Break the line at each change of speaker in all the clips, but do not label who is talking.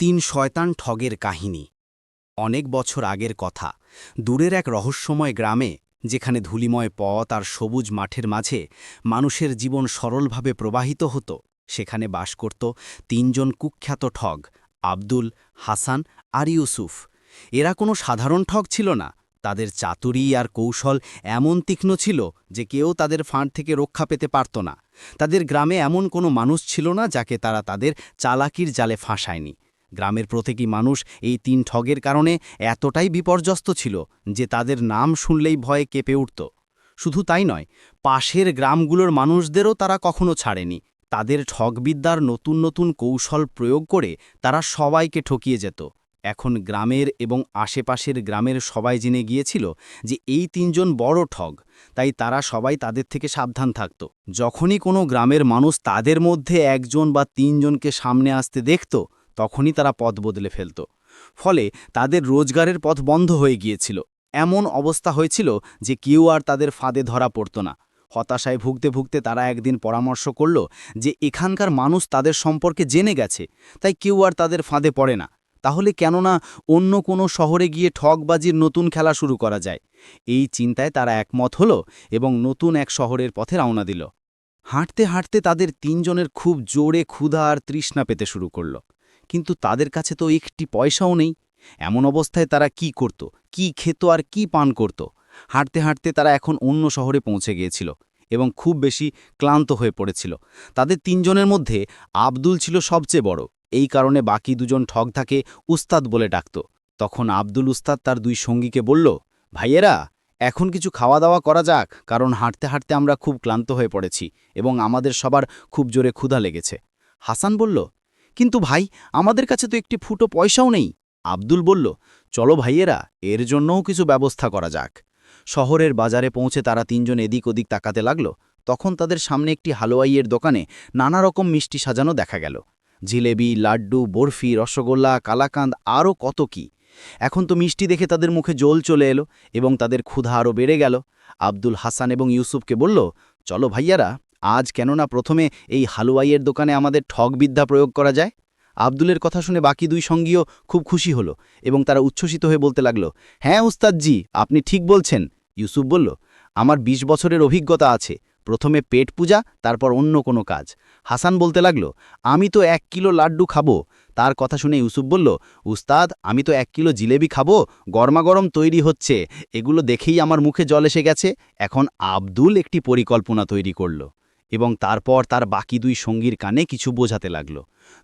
তিন শয়তান ঠগের কাহিনী। অনেক বছর আগের কথা। দূরের এক রহস্যময় গ্রামে, যেখানে ধুলিময় পথ আর সবুজ মাঠের মাঝে মানুষের জীবন সরলভাবে প্রবাহিত হতো, সেখানে বাস করত তিনজন কুখ্যাত ঠগ, আব্দুল, হাসান আর ইউসুফ। এরা কোনো সাধারণ ঠগ ছিল না। তাদের চাতুরি আর কৌশল এমন তীক্ষ্ণ ছিল যে কেউ তাদের ফাঁড় থেকে রক্ষা পেতে পারত না। তাদের গ্রামে এমন কোনো মানুষ ছিল না যাকে তারা তাদের চালাকির জালে ফাঁসায়নি। গ্রামের প্রত্যেকই মানুষ এই তিন ঠগের কারণে এতটাই বিপর্যস্ত ছিল যে তাদের নাম শুনলেই ভয়ে কেঁপে উঠত। শুধু তাই নয়, পাশের গ্রামগুলোর মানুষদেরও তারা কখনো ছাড়েনি। তাদের ঠগবিদ্যার নতুন নতুন কৌশল প্রয়োগ করে তারা সবাইকে ঠকিয়ে যেত। এখন গ্রামের এবং আশেপাশের গ্রামের সবাই জেনে গিয়েছিল যে এই তিনজন বড় ঠগ, তাই তারা সবাই তাদের থেকে সাবধান থাকত। যখনই কোনো গ্রামের মানুষ তাদের মধ্যে একজন বা তিনজনকে সামনে আসতে দেখত তখনই তারা পথ বদলে ফেলত। ফলে তাদের রোজগারের পথ বন্ধ হয়ে গিয়েছিল। এমন অবস্থা হয়েছিল যে কেউ আর তাদের ফাঁদে ধরা পড়ত না। হতাশায় ভুগতে ভুগতে তারা একদিন পরামর্শ করল যে এখানকার মানুষ তাদের সম্পর্কে জেনে গেছে, তাই কেউ আর তাদের ফাঁদে পড়ে না। তাহলে কেননা অন্য কোনো শহরে গিয়ে ঠকবাজির নতুন খেলা শুরু করা যায়। এই চিন্তায় তারা একমত হল এবং নতুন এক শহরের পথে রওনা দিল। হাঁটতে হাঁটতে তাদের তিনজনের খুব জোরে ক্ষুধা আর তৃষ্ণা পেতে শুরু করল। কিন্তু তাদের কাছে তো একটি পয়সাও নেই। এমন অবস্থায় তারা কি করত, কি খেত আর কি পান করত? হাঁটতে হাঁটতে তারা এখন অন্য শহরে পৌঁছে গিয়েছিল এবং খুব বেশি ক্লান্ত হয়ে পড়েছিল। তাদের তিনজনের মধ্যে আব্দুল ছিল সবচেয়ে বড়। এই কারণে বাকি দুজন ঠগ থাকে উস্তাদ বলে ডাকত। তখন আব্দুল উস্তাদ তার দুই সঙ্গীকে বলল, ভাইয়েরা, এখন কিছু খাওয়া দাওয়া করা যাক, কারণ হাঁটতে হাঁটতে আমরা খুব ক্লান্ত হয়ে পড়েছি এবং আমাদের সবার খুব জোরে ক্ষুধা লেগেছে। হাসান বলল কিন্তু ভাই, আমাদের কাছে তো একটি ফুটো পয়সাও নেই। আব্দুল বলল, চলো ভাইয়েরা, এর জন্যও কিছু ব্যবস্থা করা যাক। শহরের বাজারে পৌঁছে তারা তিনজন এদিক ওদিক তাকাতে লাগল। তখন তাদের সামনে একটি হালুয়াইয়ের দোকানে নানা রকম মিষ্টি সাজানো দেখা গেল। জিলেবি, লাড্ডু, বরফি, রসগোল্লা কালাকান্দ আরও কত কি। এখন তো মিষ্টি দেখে তাদের মুখে জল চলে এলো এবং তাদের ক্ষুধা আরও বেড়ে গেল। আব্দুল হাসান এবং ইউসুফকে বলল, চলো ভাইয়ারা আজ কেননা প্রথমে এই হালুয়াইয়ের দোকানে আমাদের ঠগবিদ্যা প্রয়োগ করা যায়? আব্দুলের কথা শুনে বাকি দুই সঙ্গীও খুব খুশি হলো এবং তারা উচ্ছ্বসিত হয়ে বলতে লাগল হ্যাঁ উস্তাদজি, আপনি ঠিক বলছেন। ইউসুফ বলল, আমার ২০ বছরের অভিজ্ঞতা আছে। প্রথমে পেট পূজা, তারপর অন্য কোনো কাজ। হাসান বলতে লাগল, আমি তো এক কিলো লাড্ডু খাব। তার কথা শুনে ইউসুফ বলল, উস্তাদ, আমি তো এক কিলো জিলেবি খাব। গরমাগরম তৈরি হচ্ছে। এগুলো দেখেই আমার মুখে জল এসে গেছে। এখন আব্দুল একটি পরিকল্পনা তৈরি করল। এবং তারপর তার বাকি দুই সঙ্গীর কানে কিছু বোঝাতে লাগল।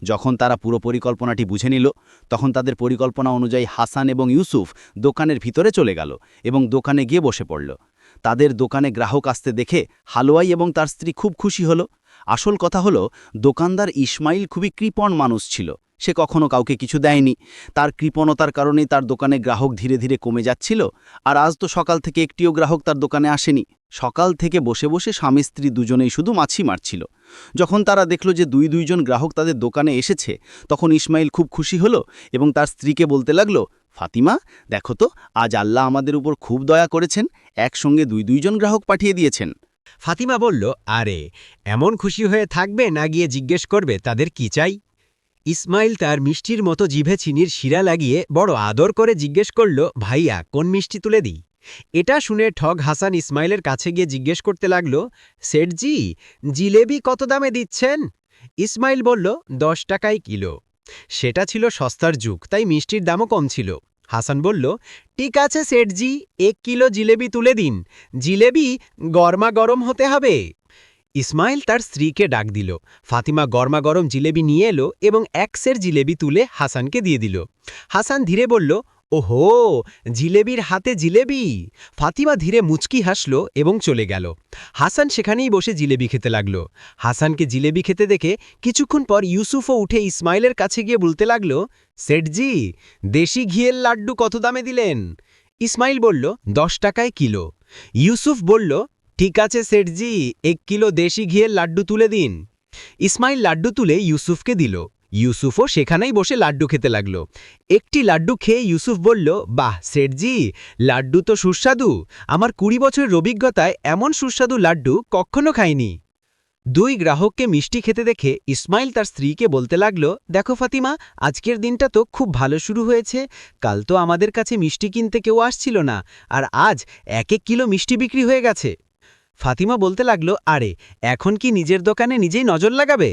যখন তারা পুরো পরিকল্পনাটি বুঝে নিল, তখন তাদের পরিকল্পনা অনুযায়ী হাসান এবং ইউসুফ দোকানের ভিতরে চলে গেল এবং দোকানে গিয়ে বসে পড়ল। তাদের দোকানে গ্রাহক আসতে দেখে হালুয়াই এবং তার স্ত্রী খুব খুশি হল। আসল কথা হলো, দোকানদার ইসমাইল খুবই কৃপণ মানুষ ছিল। সে কখনো কাউকে কিছু দেয়নি। তার কৃপণতার কারণেই তার দোকানে গ্রাহক ধীরে ধীরে কমে যাচ্ছিল, আর আজ তো সকাল থেকে একটিও গ্রাহক তার দোকানে আসেনি। সকাল থেকে বসে বসে স্বামী স্ত্রী দুজনেই শুধু মাছি মারছিল। যখন তারা দেখল যে দুই দুইজন গ্রাহক তাদের দোকানে এসেছে, তখন ইসমাইল খুব খুশি হলো এবং তার স্ত্রীকে বলতে লাগল, ফাতিমা, দেখো তো, আজ আল্লাহ আমাদের উপর খুব দয়া করেছেন, একসঙ্গে দুই দুইজন গ্রাহক পাঠিয়ে দিয়েছেন।
ফাতিমা বলল, আরে, এমন খুশি হয়ে থাকবে না গিয়ে জিজ্ঞেস করবে তাদের কি চাই? ইসমাইল তার মিষ্টির মতো জিভে চিনির শিরা লাগিয়ে বড় আদর করে জিজ্ঞেস করল, ভাইয়া, কোন মিষ্টি তুলে দিই? এটা শুনে ঠগ হাসান ইসমাইলের কাছে গিয়ে জিজ্ঞেস করতে লাগল সেটজি জিলেবি কত দামে দিচ্ছেন? ইসমাইল বলল, দশ টাকায় কিলো। সেটা ছিল সস্তার যুগ, তাই মিষ্টির দামও কম ছিল। হাসান বলল, ঠিক আছে সেটজি এক কিলো জিলেবি তুলে দিন। জিলেবি গরমা গরম হতে হবে। ইসমাইল তার স্ত্রীকে ডাক দিল। ফাতিমা গরমাগরম জিলেবি নিয়ে এলো এবং এক সের জিলেবি তুলে হাসানকে দিয়ে দিল। হাসান ধীরে বলল, ওহো, জিলেবির হাতে জিলেবি! ফাতিমা ধীরে মুচকি হাসল এবং চলে গেল। হাসান সেখানেই বসে জিলেবি খেতে লাগল। হাসানকে জিলেবি খেতে দেখে কিছুক্ষণ পর ইউসুফও উঠে ইসমাইলের কাছে গিয়ে বলতে লাগল সেটজি দেশি ঘিয়ের লাড্ডু কত দামে দিলেন? ইসমাইল বলল, দশ টাকায় কিলো। ইউসুফ বলল ঠিক আছে সেটজি এক কিলো দেশি ঘিয়ের লাড্ডু তুলে দিন। ইসমাইল লাড্ডু তুলে ইউসুফকে দিল। ইউসুফও সেখানেই বসে লাড্ডু খেতে লাগল। একটি লাড্ডু খেয়ে ইউসুফ বলল, বাহ সেটজি লাড্ডু তো সুস্বাদু। আমার কুড়ি বছরের অভিজ্ঞতায় এমন সুস্বাদু লাড্ডু কখনো খাইনি। দুই গ্রাহককে মিষ্টি খেতে দেখে ইসমাইল তার স্ত্রীকে বলতে লাগল, দেখো ফাতিমা, আজকের দিনটা তো খুব ভালো শুরু হয়েছে। কাল তো আমাদের কাছে মিষ্টি কিনতে কেউ আসছিল না, আর আজ এক এক কিলো মিষ্টি বিক্রি হয়ে গেছে। ফাতিমা বলতে লাগল, আরে, এখন কি নিজের দোকানে নিজেই নজর লাগাবে?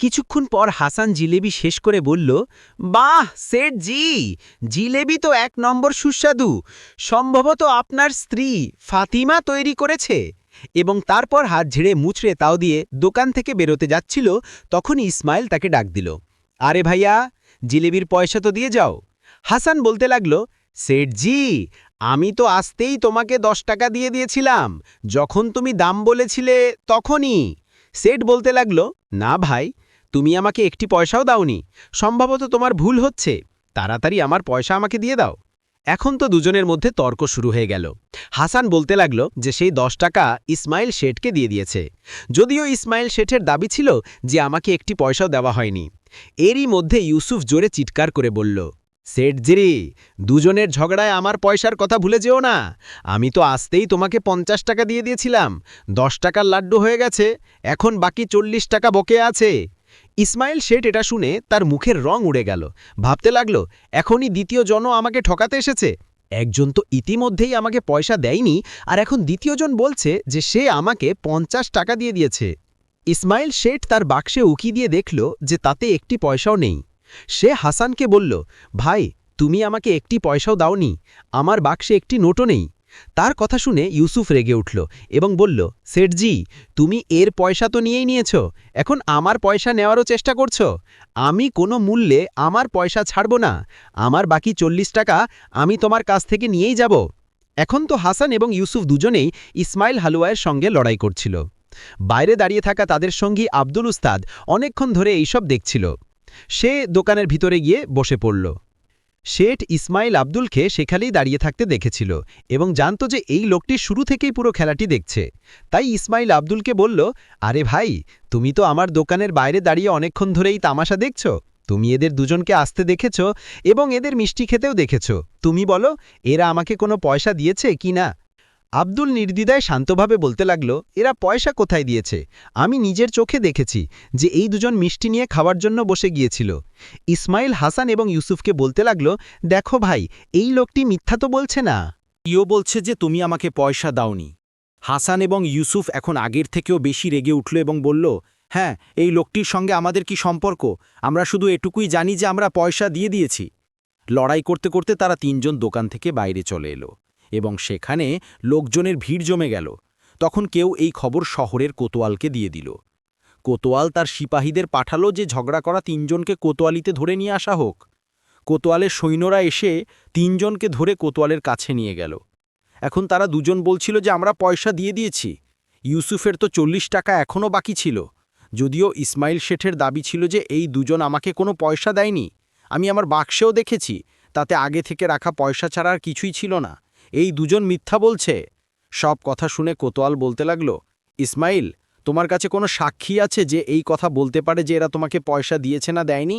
কিছুক্ষণ পর হাসান জিলেবি শেষ করে বলল, বাহ, সেট জি। জিলেবি তো এক নম্বর সুস্বাদু। সম্ভবত আপনার স্ত্রী ফাতিমা তৈরি করেছে। এবং তারপর হাত ঝেড়ে মুচড়ে তাও দিয়ে দোকান থেকে বেরোতে যাচ্ছিল তখন ইসমাইল তাকে ডাক দিল, আরে ভাইয়া, জিলেবির পয়সা তো দিয়ে যাও। হাসান বলতে লাগল, সেট জি আমি তো আসতেই তোমাকে দশ টাকা দিয়ে দিয়েছিলাম। যখন তুমি দাম বলেছিলে তখনই। সেট বলতে লাগল, না ভাই, তুমি আমাকে একটি পয়সাও দাওনি। সম্ভবত তোমার ভুল হচ্ছে। তাড়াতাড়ি আমার পয়সা আমাকে দিয়ে দাও। এখন তো দুজনের মধ্যে তর্ক শুরু হয়ে গেল। হাসান বলতে লাগল যে সেই দশ টাকা ইসমাইল শেঠকে দিয়ে দিয়েছে। যদিও ইসমাইল শেঠের দাবি ছিল যে আমাকে একটি পয়সাও দেওয়া হয়নি। এরই মধ্যে ইউসুফ জোরে চিৎকার করে বলল সেঠজিরি দুজনের ঝগড়ায় আমার পয়সার কথা ভুলে যেও না। আমি তো আসতেই তোমাকে পঞ্চাশ টাকা দিয়ে দিয়েছিলাম। দশ টাকার লাড্ডু হয়ে গেছে, এখন বাকি চল্লিশ টাকা বকে আছে। ইসমাইল শেঠ এটা শুনে তার মুখের রং উড়ে গেল। ভাবতে লাগল, এখনই দ্বিতীয় জন আমাকে ঠকাতে এসেছে। একজন তো ইতিমধ্যেই আমাকে পয়সা দেয়নি, আর এখন দ্বিতীয়জন বলছে যে সে আমাকে পঞ্চাশ টাকা দিয়ে দিয়েছে। ইসমাইল শেঠ তার বাক্সে উকি দিয়ে দেখল যে তাতে একটি পয়সাও নেই। সে হাসানকে বলল, ভাই, তুমি আমাকে একটি পয়সাও দাওনি, আমার বাক্সে একটি নোটও নেই। তার কথা শুনে ইউসুফ রেগে উঠল এবং বলল, সেঠজি, তুমি এর পয়সা তো নিয়েই নিয়েছ, এখন আমার পয়সা নেওয়ারও চেষ্টা করছ। আমি কোনো মূল্যে আমার পয়সা ছাড়ব না, আমার বাকি চল্লিশ টাকা আমি তোমার কাছ থেকে নিয়েই যাব। এখন তো হাসান এবং ইউসুফ দুজনেই ইসমাইল হালুয়ায়ের সঙ্গে লড়াই করছিল। বাইরে দাঁড়িয়ে থাকা তাদের সঙ্গী আব্দুল উস্তাদ অনেকক্ষণ ধরে এইসব দেখছিল। সে দোকানের ভিতরে গিয়ে বসে পড়ল। শেঠ ইসমাইল আব্দুলকে সেখানেই দাঁড়িয়ে থাকতে দেখেছিল এবং জানত যে এই লোকটি শুরু থেকেই পুরো খেলাটি দেখছে। তাই ইসমাইল আব্দুলকে বলল, আরে ভাই, তুমি তো আমার দোকানের বাইরে দাঁড়িয়ে অনেকক্ষণ ধরেই তামাশা দেখছ। তুমি এদের দুজনকে আসতে দেখেছ এবং এদের মিষ্টি খেতেও দেখেছ। তুমি বলো, এরা আমাকে কোনো পয়সা দিয়েছে কি না? আব্দুল নির্দ্বিধায় শান্তভাবে বলতে লাগল, এরা পয়সা কোথায় দিয়েছে? আমি নিজের চোখে দেখেছি যে এই দুজন মিষ্টি নিয়ে খাওয়ার জন্য বসে গিয়েছিল। ইসমাইল হাসান এবং ইউসুফকে বলতে লাগল, দেখো ভাই, এই লোকটি মিথ্যা তো বলছে না।
ইও বলছে যে তুমি আমাকে পয়সা দাওনি। হাসান এবং ইউসুফ এখন আগের থেকেও বেশি রেগে উঠল এবং বলল হ্যাঁ এই লোকটির সঙ্গে আমাদের কি সম্পর্ক? আমরা শুধু এটুকুই জানি যে আমরা পয়সা দিয়ে দিয়েছি। লড়াই করতে করতে তারা তিনজন দোকান থেকে বাইরে চলে এলো। এবং সেখানে লোকজনের ভিড় জমে গেল। তখন কেউ এই খবর শহরের কোতোয়ালকে দিয়ে দিল। কোতোয়াল তার সিপাহীদের পাঠালো যে ঝগড়া করা তিনজনকে কোতোয়ালিতে ধরে নিয়ে আসা হোক। কোতোয়ালের সৈন্যরা এসে তিনজনকে ধরে কোতোয়ালের কাছে নিয়ে গেল। এখন তারা দুজন বলছিল যে, আমরা পয়সা দিয়ে দিয়েছি। ইউসুফের তো চল্লিশ টাকা এখনও বাকি ছিল। যদিও ইসমাইল শেঠের দাবি ছিল যে, এই দুজন আমাকে কোনো পয়সা দেয়নি। আমি আমার বাক্সেও দেখেছি, তাতে আগে থেকে রাখা পয়সা ছাড়া আর কিছুই ছিল না। এই দুজন মিথ্যা বলছে। সব কথা শুনে কোতোয়াল বলতে লাগল, ইসমাইল, তোমার কাছে কোনো সাক্ষী আছে যে এই কথা বলতে পারে যে এরা তোমাকে পয়সা দিয়েছে না দেয়নি?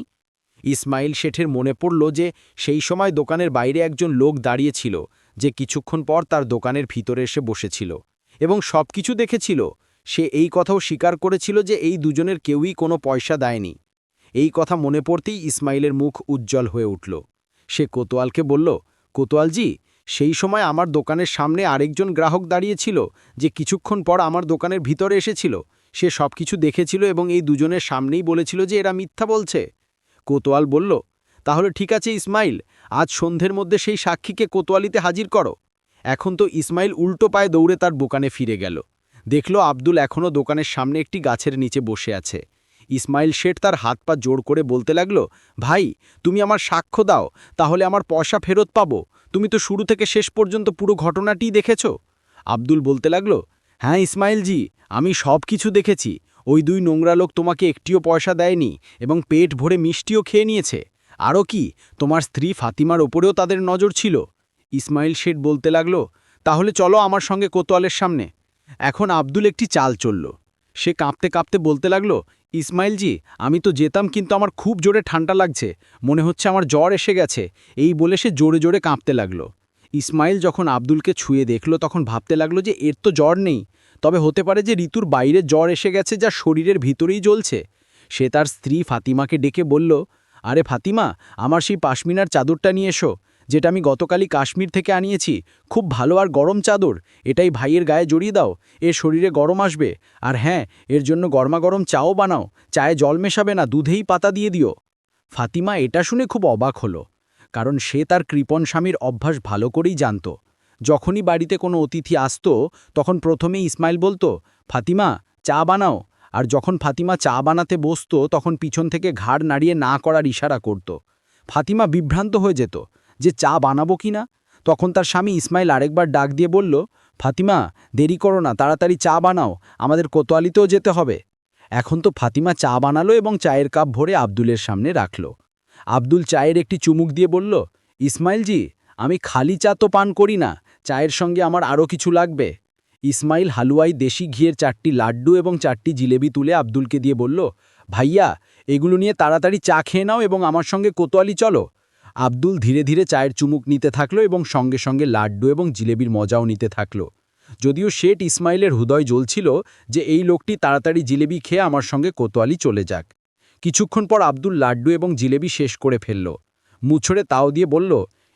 ইসমাইল শেঠের মনে পড়ল যে সেই সময় দোকানের বাইরে একজন লোক দাঁড়িয়েছিল, যে কিছুক্ষণ পর তার দোকানের ভিতরে এসে বসেছিল এবং সব কিছু দেখেছিল। সে এই কথাও স্বীকার করেছিল যে এই দুজনের কেউই কোনো পয়সা দেয়নি। এই কথা মনে পড়তেই ইসমাইলের মুখ উজ্জ্বল হয়ে উঠল। সে কোতোয়ালকে বলল, কোতোয়ালজি সেই সময় আমার দোকানের সামনে আরেকজন গ্রাহক দাঁড়িয়েছিল, যে কিছুক্ষণ পর আমার দোকানের ভিতরে এসেছিল। সে সব কিছু দেখেছিল এবং এই দুজনের সামনেই বলেছিল যে এরা মিথ্যা বলছে। কোতোয়াল বলল, তাহলে ঠিক আছে ইসমাইল, আজ সন্ধ্যের মধ্যে সেই সাক্ষীকে কোতোয়ালিতে হাজির করো। এখন তো ইসমাইল উল্টো পায়ে দৌড়ে তার দোকানে ফিরে গেল। দেখল আব্দুল এখনও দোকানের সামনে একটি গাছের নিচে বসে আছে। ইসমাইল শেঠ তার হাত পা জোর করে বলতে লাগল, ভাই, তুমি আমার সাক্ষ্য দাও, তাহলে আমার পয়সা ফেরত পাবো। তুমি তো শুরু থেকে শেষ পর্যন্ত পুরো ঘটনাটিই দেখেছ? আব্দুল বলতে লাগল হ্যাঁ ইসমাইলজি, আমি সব কিছু দেখেছি। ওই দুই নোংরা লোক তোমাকে একটিও পয়সা দেয়নি এবং পেট ভরে মিষ্টিও খেয়ে নিয়েছে। আরও কি, তোমার স্ত্রী ফাতিমার ওপরেও তাদের নজর ছিল? ইসমাইল শেঠ বলতে লাগল, তাহলে চলো আমার সঙ্গে কোতোয়ালের সামনে। এখন আব্দুল একটি চাল চলল। সে কাঁপতে কাঁপতে বলতে লাগল ইসমাইলজি আমি তো যেতাম কিন্তু আমার খুব জোরে ঠান্ডা লাগছে। মনে হচ্ছে আমার জ্বর এসে গেছে। এই বলে সে জোরে জোরে কাঁপতে লাগল। ইসমাইল যখন আব্দুলকে ছুঁয়ে দেখল, তখন ভাবতে লাগল যে এর তো জ্বর নেই। তবে হতে পারে যে ঋতুর বাইরে জ্বর এসে গেছে যা শরীরের ভিতরেই জ্বলছে। সে তার স্ত্রী ফাতিমাকে ডেকে বলল, আরে ফাতিমা, আমার সেই পাশমিনার চাদরটা নিয়ে এসো। যেটা আমি গতকালই কাশ্মীর থেকে আনিয়েছি। খুব ভালো আর গরম চাদর। এটাই ভাইয়ের গায়ে জড়িয়ে দাও। এর শরীরে গরম আসবে। আর হ্যাঁ এর জন্য গরমাগরম চাও বানাও। চায়ে জল মেশাবে না, দুধেই পাতা দিয়ে দিও। ফাতিমা এটা শুনে খুব অবাক হলো। কারণ সে তার কৃপণ স্বামীর অভ্যাস ভালো করেই জানত। যখনই বাড়িতে কোনো অতিথি আসত, তখন প্রথমে ইসমাইল বলতো, ফাতিমা, চা বানাও। আর যখন ফাতিমা চা বানাতে বসত, তখন পিছন থেকে ঘাড় নাড়িয়ে না করার ইশারা করত। ফাতিমা বিভ্রান্ত হয়ে যেত। যে চা বানাবো কি না? তখন তার স্বামী ইসমাইল আরেকবার ডাক দিয়ে বলল, ফাতিমা, দেরি করো না, তাড়াতাড়ি চা বানাও, আমাদের কোতোয়ালিতেও যেতে হবে। এখন তো ফাতিমা চা বানালো এবং চায়ের কাপ ভরে আব্দুলের সামনে রাখল। আব্দুল চায়ের একটি চুমুক দিয়ে বলল, ইসমাইলজি, আমি খালি চা তো পান করি না, চায়ের সঙ্গে আমার আরও কিছু লাগবে। ইসমাইল হালুয়াই দেশি ঘিয়ের চারটি লাড্ডু এবং চারটি জিলেবি তুলে আব্দুলকে দিয়ে বলল, ভাইয়া, এগুলো নিয়ে তাড়াতাড়ি চা খেয়ে নাও এবং আমার সঙ্গে কোতোয়ালি চলো। আব্দুল ধীরে ধীরে চায়ের চুমুক নিতে থাকল এবং সঙ্গে সঙ্গে লাড্ডু এবং জিলেবির মজাও নিতে থাকল। যদিও শেঠ ইসমাইলের হৃদয় জ্বলছিল যে এই লোকটি তাড়াতাড়ি জিলেবি খেয়ে আমার সঙ্গে কোতোয়ালি চলে যাক। কিছুক্ষণ পর আব্দুল লাড্ডু এবং জিলেবি শেষ করে ফেলল। মুছড়ে তাও দিয়ে বলল,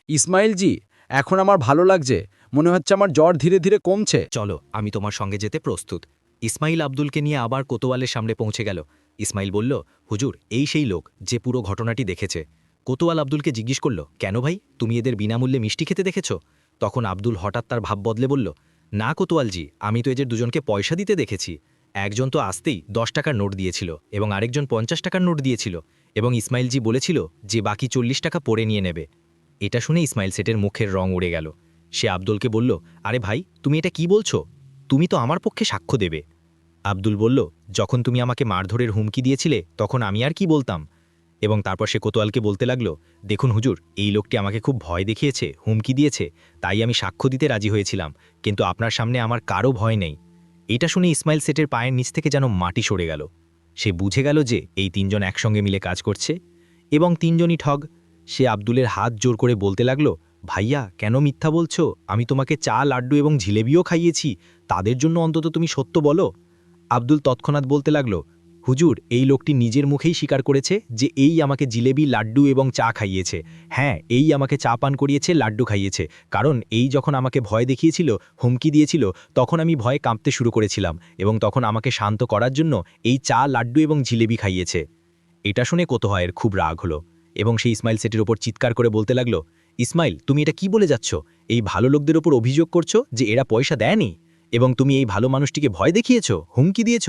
ইসমাইলজি, এখন আমার ভালো লাগছে। মনে হচ্ছে আমার জ্বর ধীরে ধীরে কমছে।
চলো, আমি তোমার সঙ্গে যেতে প্রস্তুত। ইসমাইল আব্দুলকে নিয়ে আবার কোতোয়ালের সামনে পৌঁছে গেল। ইসমাইল বলল, হুজুর, এই সেই লোক, যে পুরো ঘটনাটি দেখেছে। কোতোয়াল আব্দুলকে জিজ্ঞেস করল, কেন ভাই? তুমি এদের বিনামূল্যে মিষ্টি খেতে দেখেছ? তখন আব্দুল হঠাৎ তার ভাব বদলে বলল, না কোতোয়ালজি, আমি তো এদের দুজনকে পয়সা দিতে দেখেছি। একজন তো আসতেই দশ টাকার নোট দিয়েছিল এবং আরেকজন পঞ্চাশ টাকার নোট দিয়েছিল এবং ইসমাইলজি বলেছিল যে বাকি চল্লিশ টাকা পরে নিয়ে নেবে। এটা শুনে ইসমাইল সেটের মুখের রং উড়ে গেল। সে আব্দুলকে বলল, আরে ভাই, তুমি এটা কি বলছো? তুমি তো আমার পক্ষে সাক্ষ্য দেবে। আব্দুল বলল, যখন তুমি আমাকে মারধরের হুমকি দিয়েছিলে, তখন আমি আর কি বলতাম? এবং তারপর সে কোতোয়ালকে বলতে লাগল, দেখুন হুজুর, এই লোকটি আমাকে খুব ভয় দেখিয়েছে, হুমকি দিয়েছে, তাই আমি সাক্ষ্য দিতে রাজি হয়েছিলাম, কিন্তু আপনার সামনে আমার কারও ভয় নেই। এটা শুনে ইসমাইল সেটের পায়ের নিচ থেকে যেন মাটি সরে গেল। সে বুঝে গেল যে এই তিনজন একসঙ্গে মিলে কাজ করছে এবং তিনজনই ঠগ। সে আব্দুলের হাত জোর করে বলতে লাগল, ভাইয়া, কেন মিথ্যা বলছো? আমি তোমাকে চা, লাড্ডু এবং জিলেবিও খাইয়েছি, তাদের জন্য অন্তত তুমি সত্য বলো। আব্দুল তৎক্ষণাৎ বলতে লাগল হুজুর, এই লোকটি নিজের মুখেই স্বীকার করেছে যে এই আমাকে জিলেবি, লাড্ডু এবং চা খাইয়েছে। হ্যাঁ এই আমাকে চা পান করিয়েছে, লাড্ডু খাইয়েছে। কারণ এই যখন আমাকে ভয় দেখিয়েছিল, হুমকি দিয়েছিল, তখন আমি ভয়ে কাঁপতে শুরু করেছিলাম এবং তখন আমাকে শান্ত করার জন্য এই চা, লাড্ডু এবং জিলেবি খাইয়েছে। এটা শুনে কোতোহায়ের খুব রাগ হলো এবং সেই ইসমাইল সেটির ওপর চিৎকার করে বলতে লাগল, ইসমাইল, তুমি এটা কি বলে যাচ্ছ? এই ভালো লোকদের ওপর অভিযোগ করছ যে এরা পয়সা দেয়নি? এবং তুমি এই ভালো মানুষটিকে ভয় দেখিয়েছ, হুমকি দিয়েছ?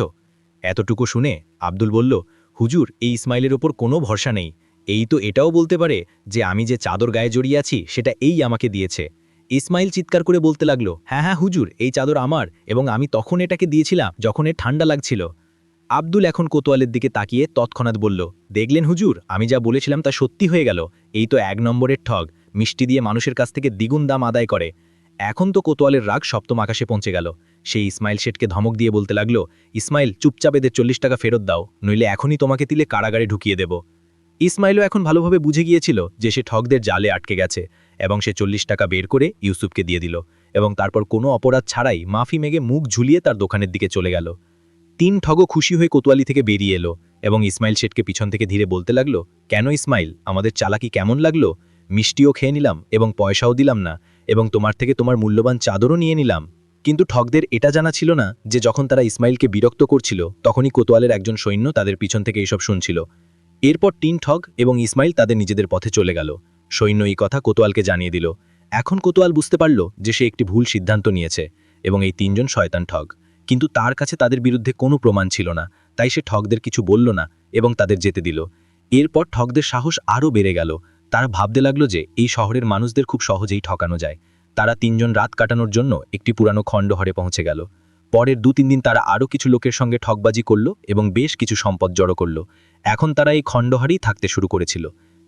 এতটুকু শুনে আব্দুল বলল, হুজুর, এই ইসমাইলের ওপর কোনো ভরসা নেই। এই তো এটাও বলতে পারে যে আমি যে চাদর গায়ে জড়িয়ে আছি, সেটা এই আমাকে দিয়েছে। ইসমাইল চিৎকার করে বলতে লাগল হ্যাঁ হ্যাঁ হুজুর, এই চাদর আমার এবং আমি তখন এটাকে দিয়েছিলাম যখন এর ঠান্ডা লাগছিল। আব্দুল এখন কোতোয়ালের দিকে তাকিয়ে তৎক্ষণাৎ বলল, দেখলেন হুজুর, আমি যা বলেছিলাম তা সত্যি হয়ে গেল। এই তো এক নম্বরের ঠগ, মিষ্টি দিয়ে মানুষের কাছ থেকে দ্বিগুণ দাম আদায় করে। এখন তো কোতোয়ালের রাগ সপ্তম আকাশে পৌঁছে গেল। সেই ইসমাইল শেঠকে ধমক দিয়ে বলতে লাগল, ইসমাইল, চুপচাপ এদের চল্লিশ টাকা ফেরত দাও, নইলে এখনই তোমাকে তিলে কারাগারে ঢুকিয়ে দেব। ইসমাইলও এখন ভালোভাবে বুঝে গিয়েছিল যে সে ঠগদের জালে আটকে গেছে এবং সে চল্লিশ টাকা বের করে ইউসুফকে দিয়ে দিল এবং তারপর কোনো অপরাধ ছাড়াই মাফি মেগে মুখ ঝুলিয়ে তার দোকানের দিকে চলে গেল। তিন ঠগও খুশি হয়ে কোতোয়ালি থেকে বেরিয়ে এলো এবং ইসমাইল শেঠকে পিছন থেকে ধীরে বলতে লাগল, কেন ইসমাইল, আমাদের চালাকি কেমন লাগল? মিষ্টিও খেয়ে নিলাম এবং পয়সাও দিলাম না। এবং তোমার থেকে তোমার মূল্যবান চাদরও নিয়ে নিলাম। কিন্তু ঠগদের এটা জানা ছিল না যে যখন তারা ইসমাইলকে বিরক্ত করছিল, তখনই কোতোয়ালের একজন সৈন্য তাদের পিছন থেকে এইসব শুনছিল। এরপর তিন ঠগ এবং ইসমাইল তাদের নিজেদের পথে চলে গেল। সৈন্য এই কথা কোতোয়ালকে জানিয়ে দিল। এখন কোতোয়াল বুঝতে পারল যে সে একটি ভুল সিদ্ধান্ত নিয়েছে এবং এই তিনজন শয়তান ঠগ। কিন্তু তার কাছে তাদের বিরুদ্ধে কোনো প্রমাণ ছিল না, তাই সে ঠগদের কিছু বলল না এবং তাদের যেতে দিল। এরপর ঠগদের সাহস আরও বেড়ে গেল। তারা ভাবতে লাগল যে এই শহরের মানুষদের খুব সহজেই ঠকানো যায়। তারা তিনজন রাত কাটানোর জন্য একটি পুরানো খণ্ডহরে পৌঁছে গেল। পরের দু তিন দিন তারা আরও কিছু লোকের সঙ্গে ঠকবাজি করল এবং বেশ কিছু সম্পদ জড়ো করল। এখন তারা এই খণ্ডহারেই থাকতে শুরু করেছিল।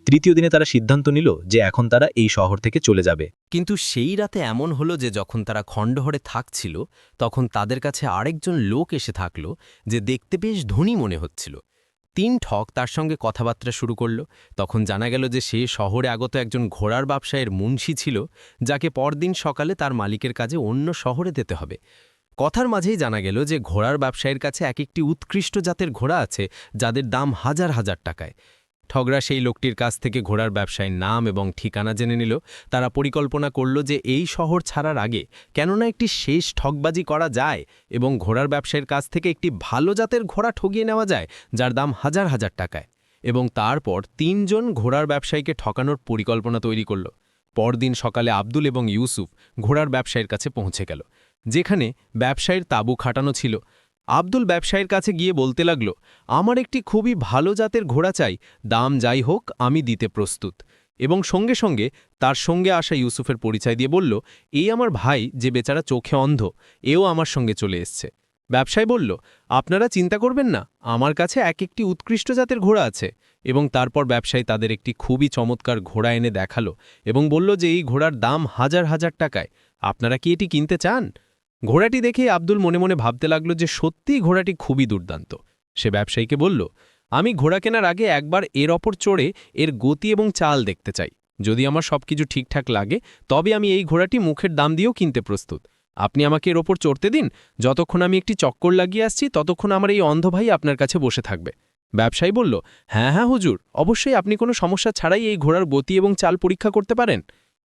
তৃতীয় দিনে তারা সিদ্ধান্ত নিল যে এখন তারা এই শহর থেকে চলে যাবে।
কিন্তু সেই রাতে এমন হলো যে যখন তারা খণ্ডহরে থাকছিল, তখন তাদের কাছে আরেকজন লোক এসে থাকল যে দেখতে বেশ ধনী মনে হচ্ছিল। তিন ঠক তার সঙ্গে কথাবার্তা শুরু করল। তখন জানা গেল যে সে শহরে আগত একজন ঘোড়ার ব্যবসায়ের মুন্সি ছিল, যাকে পরদিন সকালে তার মালিকের কাজে অন্য শহরে যেতে হবে। কথার মাঝেই জানা গেল যে ঘোড়ার ব্যবসায়ীর কাছে এক একটি উৎকৃষ্ট জাতের ঘোড়া আছে, যাদের দাম হাজার হাজার টাকায়। ঠগরা সেই লোকটির কাছ থেকে ঘোড়ার ব্যবসায়ীর নাম এবং ঠিকানা জেনে নিল। তারা পরিকল্পনা করল যে এই শহর ছাড়ার আগে কেননা একটি শেষ ঠগবাজি করা যায় এবং ঘোড়ার ব্যবসায়ীর কাছ থেকে একটি ভালো জাতের ঘোড়া ঠগিয়ে নেওয়া যায়, যার দাম হাজার হাজার টাকায়। এবং তারপর তিনজন ঘোড়ার ব্যবসায়ীকে ঠকানোর পরিকল্পনা তৈরি করল। পরদিন সকালে আব্দুল এবং ইউসুফ ঘোড়ার ব্যবসায়ীর কাছে পৌঁছে গেল, যেখানে ব্যবসায়ীর তাঁবু খাটানো ছিল। আব্দুল ব্যবসায়ীর কাছে গিয়ে বলতে লাগল, আমার একটি খুবই ভালো জাতের ঘোড়া চাই, দাম যাই হোক, আমি দিতে প্রস্তুত। এবং সঙ্গে সঙ্গে তার সঙ্গে আসা ইউসুফের পরিচয় দিয়ে বলল, এই আমার ভাই যে বেচারা চোখে অন্ধ, এও আমার সঙ্গে চলে এসছে। ব্যবসায়ী বলল, আপনারা চিন্তা করবেন না, আমার কাছে এক একটি উৎকৃষ্ট জাতের ঘোড়া আছে। এবং তারপর ব্যবসায়ী তাদের একটি খুবই চমৎকার ঘোড়া এনে দেখাল এবং বলল যে এই ঘোড়ার দাম হাজার হাজার টাকায়, আপনারা কি এটি কিনতে চান? ঘোড়াটি দেখে আব্দুল মনে মনে ভাবতে লাগল যে সত্যিই ঘোড়াটি খুবই দুর্দান্ত। সে ব্যবসায়ীকে বলল, আমি ঘোড়া কেনার আগে একবার এর ওপর চড়ে এর গতি এবং চাল দেখতে চাই। যদি আমার সবকিছু ঠিকঠাক লাগে, তবে আমি এই ঘোড়াটি মুখের দাম দিয়েও কিনতে প্রস্তুত। আপনি আমাকে এর ওপর চড়তে দিন, যতক্ষণ আমি একটি চক্কর লাগিয়ে আসছি, ততক্ষণ আমার এই অন্ধ ভাই আপনার কাছে বসে থাকবে। ব্যবসায়ী বলল হ্যাঁ হ্যাঁ হুজুর, অবশ্যই আপনি কোনো সমস্যা ছাড়াই এই ঘোড়ার গতি এবং চাল পরীক্ষা করতে পারেন।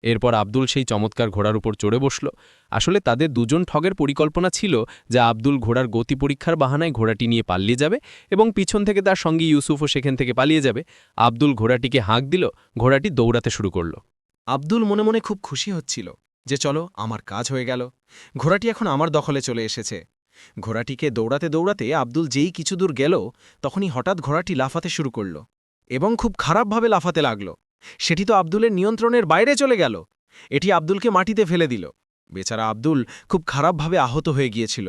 এরপর আব্দুল সেই চমৎকার ঘোড়ার উপর চড়ে বসল। আসলে তাদের দুজন ঠগের পরিকল্পনা ছিল যে আব্দুল ঘোড়ার গতি পরীক্ষার বাহানায় ঘোড়াটি নিয়ে পালিয়ে যাবে এবং পিছন থেকে তার সঙ্গে ইউসুফও সেখান থেকে পালিয়ে যাবে। আব্দুল ঘোড়াটিকে হাঁক দিল, ঘোড়াটি দৌড়াতে শুরু করল।
আব্দুল মনে মনে খুব খুশি হচ্ছিল যে চলো, আমার কাজ হয়ে গেল। ঘোড়াটি এখন আমার দখলে চলে এসেছে। ঘোড়াটিকে দৌড়াতে দৌড়াতে আব্দুল যেই কিছু দূর গেল, তখনই হঠাৎ ঘোড়াটি লাফাতে শুরু করল এবং খুব খারাপভাবে লাফাতে লাগল। সেটি তো আব্দুলের নিয়ন্ত্রণের বাইরে চলে গেল। এটি আব্দুলকে মাটিতে ফেলে দিল। বেচারা আব্দুল খুব খারাপভাবে আহত হয়ে গিয়েছিল।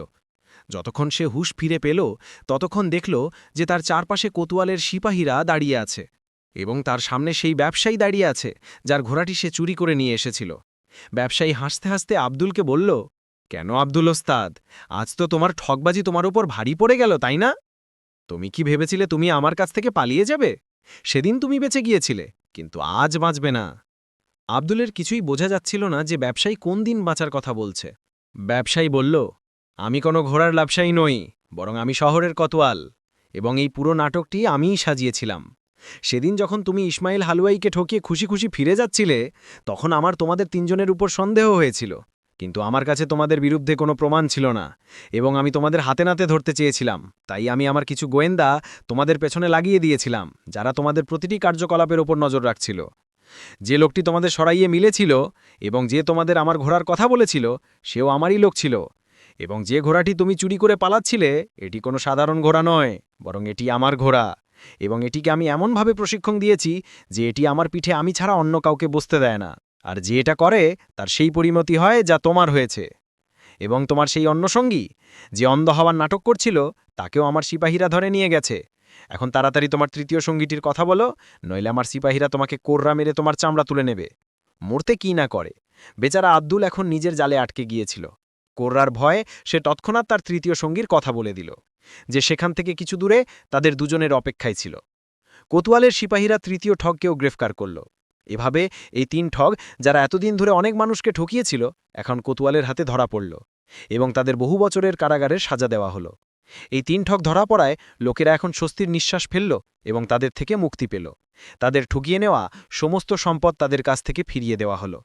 যতক্ষণ সে হুশ ফিরে পেল, ততক্ষণ দেখল যে তার চারপাশে কোতোয়ালের সিপাহীরা দাঁড়িয়ে আছে এবং তার সামনে সেই ব্যবসায়ী দাঁড়িয়ে আছে, যার ঘোড়াটি সে চুরি করে নিয়ে এসেছিল। ব্যবসায়ী হাসতে হাসতে আব্দুলকে বলল, কেন আব্দুল ওস্তাদ? আজ তো তোমার ঠকবাজি তোমার উপর ভারী পড়ে গেল, তাই না? তুমি কি ভেবেছিলে তুমি আমার কাছ থেকে পালিয়ে যাবে? সেদিন তুমি বেঁচে গিয়েছিলে। কিন্তু আজ বাঁচবে না। আব্দুলের কিছুই বোঝা যাচ্ছিল না যে ব্যবসায়ী কোন দিন বাঁচার কথা বলছে। ব্যবসায়ী বলল, আমি কোনো ঘোড়ার ব্যবসায়ী নই, বরং আমি শহরের কতোয়াল, এবং এই পুরো নাটকটি আমিই সাজিয়েছিলাম। সেদিন যখন তুমি ইসমাইল হালুয়াইকে ঠকিয়ে খুশি খুশি ফিরে যাচ্ছিলে, তখন আমার তোমাদের তিনজনের উপর সন্দেহ হয়েছিল। কিন্তু আমার কাছে তোমাদের বিরুদ্ধে কোনো প্রমাণ ছিল না, এবং আমি তোমাদের হাতে নাতে ধরতে চেয়েছিলাম, তাই আমি আমার কিছু গোয়েন্দা তোমাদের পেছনে লাগিয়ে দিয়েছিলাম, যারা তোমাদের প্রতিটি কার্যকলাপের ওপর নজর রাখছিল। যে লোকটি তোমাদের সরাইয়ে মিলেছিল এবং যে তোমাদের আমার ঘোড়ার কথা বলেছিল, সেও আমারই লোক ছিল, এবং যে ঘোড়াটি তুমি চুরি করে পালাচ্ছিলে, এটি কোনো সাধারণ ঘোড়া নয়, বরং এটি আমার ঘোড়া, এবং এটিকে আমি এমনভাবে প্রশিক্ষণ দিয়েছি যে এটি আমার পিঠে আমি ছাড়া অন্য কাউকে বসতে দেয় না। আর যে এটা করে, তার সেই পরিণতি হয় যা তোমার হয়েছে। এবং তোমার সেই অন্য সঙ্গী, যে অন্ধ হওয়ার নাটক করছিল, তাকেও আমার সিপাহীরা ধরে নিয়ে গেছে। এখন তাড়াতাড়ি তোমার তৃতীয় সঙ্গীটির কথা বলো, নইলে আমার সিপাহীরা তোমাকে কোররা মেরে তোমার চামড়া তুলে নেবে। মরতে কি না করে? বেচারা আব্দুল এখন নিজের জালে আটকে গিয়েছিল। কোর্রার ভয়ে সে তৎক্ষণাৎ তার তৃতীয় সঙ্গীর কথা বলে দিল, যে সেখান থেকে কিছু দূরে তাদের দুজনের অপেক্ষায় ছিল। কোতোয়ালের সিপাহীরা তৃতীয় ঠগকেও গ্রেফতার করল। এভাবে এই তিন ঠগ, যারা এতদিন ধরে অনেক মানুষকে ঠকিয়েছিল, এখন কোতোয়ালের হাতে ধরা পড়ল এবং তাদের বহু বছরের কারাগারে সাজা দেওয়া হলো। এই তিন ঠক ধরা পড়ায় লোকেরা এখন স্বস্তির নিঃশ্বাস ফেলল এবং তাদের থেকে মুক্তি পেল। তাদের ঠকিয়ে নেওয়া সমস্ত সম্পদ তাদের কাছ থেকে ফিরিয়ে দেওয়া হলো।